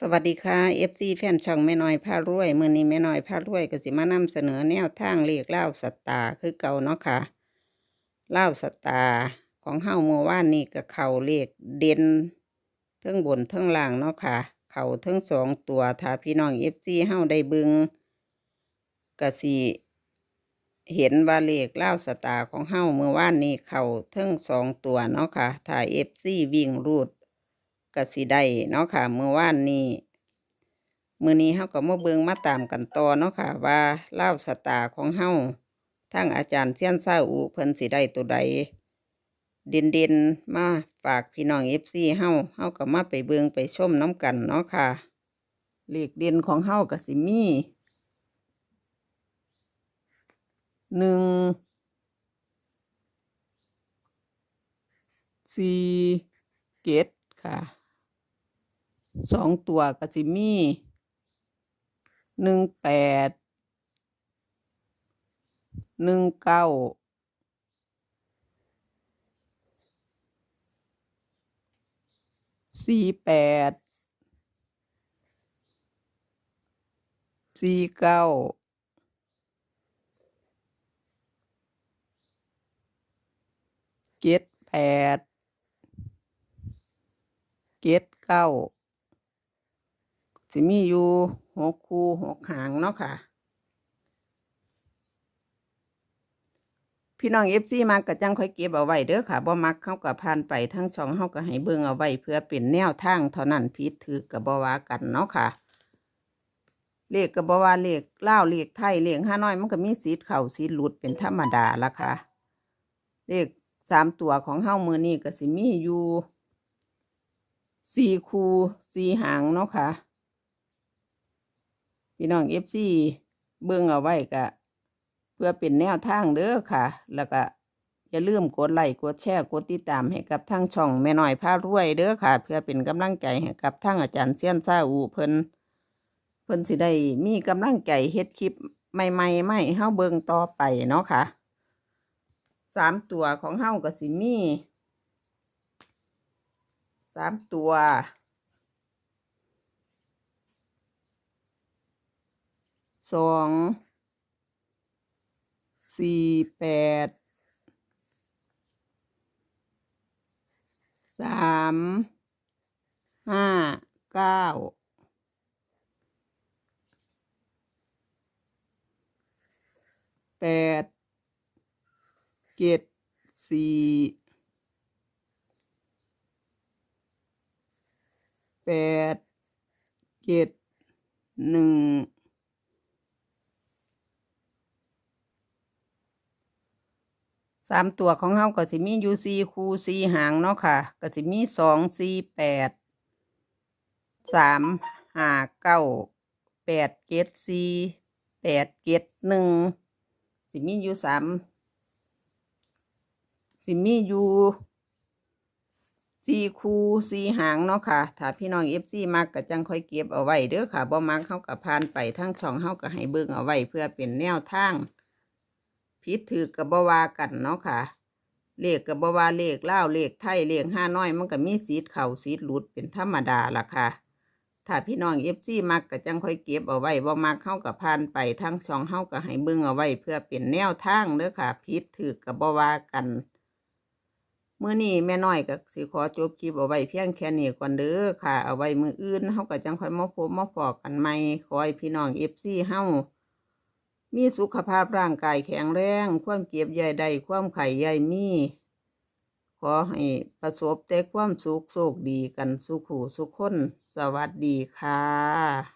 สวัสดีค่ะ FC แฟนช่องแม่น้อยพารวยมื้อนี้แม่น้อยพารวยก็สิมานำเสนอแนวทางเลขเล่าวสตาคือเก่าเนาะค่ะเล่าวสตาของเฮาเมื่อวานนี้ก็เข้าเลขเด่นเทั้งบนเทั้งล่างเนาะค่ะ เข้าทั้งสองตัวถ้าพี่น้อง FC เฮาได้บึงก็สิเห็นว่าเลขเล่าสตาของเฮาเมื่อวานนี้เข้าทั้งสองตัวเนาะค่ะถ้า FC วิ่งรูด ก็สิได้เนาะค่ะเมื่อวานนี้มื้อนี้เฮาก็มาเบิ่งมาตามกันต่อเนาะค่ะ ว่าเล่าสตาของเฮาทางอาจารย์เซียนซาอูเพิ่นสิได้ตัวใดเด่นๆมาฝากพี่น้อง FC เฮาเฮาก็มาไปเบิ่งไปชมน้ำกันเนาะค่ะเลขเด่นของเฮาก็สิมีหนึ่งสี่เกตค่ะ สองตัวก็สิมีหนึ่งแปดหนึ่งเก้าสี่แปดสี่เก้าเจ็ดแปดเจ็ดเก้า สิมีอยู่หกคูหกหางเนาะค่ะ พี่น้องเอฟซีมากระจังค่อยเก็บเอาไว้เด้อค่ะบ่มักเข้ากับผ่านไปทั้งช่องเฮาก็ให้เบิ่งเอาไว้เพื่อเป็นแนวทางเท่านั้นผิดถือกับบ่วากันเนาะค่ะเลขกับบ่ว่าเลขลาวเลขไทยเลขห้าน้อยมันก็มีสีเข้าสีหลุดเป็นธรรมดาละค่ะเลขสามตัวของเฮามือนี้ก็สิมีอยู่สี่คูสี่หางเนาะค่ะ พี่น้องเอฟซีเบิ่งเอาไว้ก็เพื่อเป็นแนวทางเด้อค่ะ แล้วก็อย่าลืมกดไลค์กดแชร์กดติดตามให้กับทั้งช่องแม่น้อยพารวยเด้อค่ะ เพื่อเป็นกำลังใจให้กับทั้งอาจารย์เซียนซาอูเพิ่นเพิ่นสิได้มีกำลังใจเฮ็ดคลิปใหม่ๆใหม่เฮาเบิ่งต่อไปเนาะค่ะสามตัวของเฮาก็สิมีสามตัว สองสี่แปดสามห้าเก้าแปดเจ็ดสี่แปดเจ็ดหนึ่ง สามตัวของเฮาก็สิมียู่สี่คู่สี่หางเนาะค่ะ ก็สิมีสองสี่แปดสามห้าเก้าแปดเจ็ดซีแปดเจ็ดหนึ่งสิมียูสามสิมียู่สี่คู่สี่หางเนาะค่ะ ถ้าพี่น้องเอฟซีมักก็จังค่อยเก็บเอาไว้เด้อค่ะบ่มักเฮาก็ผ่านไปทั้งช่องเฮาก็ให้เบิ่งเอาไว้เพื่อเป็นแนวทาง ผิดถือกับบวากันเนาะค่ะ เลขกับบวาเลขเล่าเลขไทยเลขห้าน้อย มันก็มีสีเข่าสีหลุดเป็นธรรมดาล่ะค่ะ ถ้าพี่น้องเอฟซีมักก็จังค่อยเก็บเอาไว้บ่มักเข้ากับพานไปทั้งสองเข้าก็ให้เบิ่งเอาไว้ เพื่อเป็นแนวทางเด้อค่ะผิดถือกับบวากันเมื่อนี้แม่น้อยก็สิขอจบคลิปเอาไว้เพียงแค่นี้ก่อนเด้อค่ะ เอาไว้มืออื่นเฮาก็จังค่อยมาพบมาฟอกกันใหม่ขอให้พี่น้องเอฟซีเฮา มีสุขภาพร่างกายแข็งแรง ความเก็บใหญ่ใดความไข่ใหญ่มี ขอให้ประสบแต่ความสุขโชคดีกันสุขหูสุขคน สวัสดีค่ะ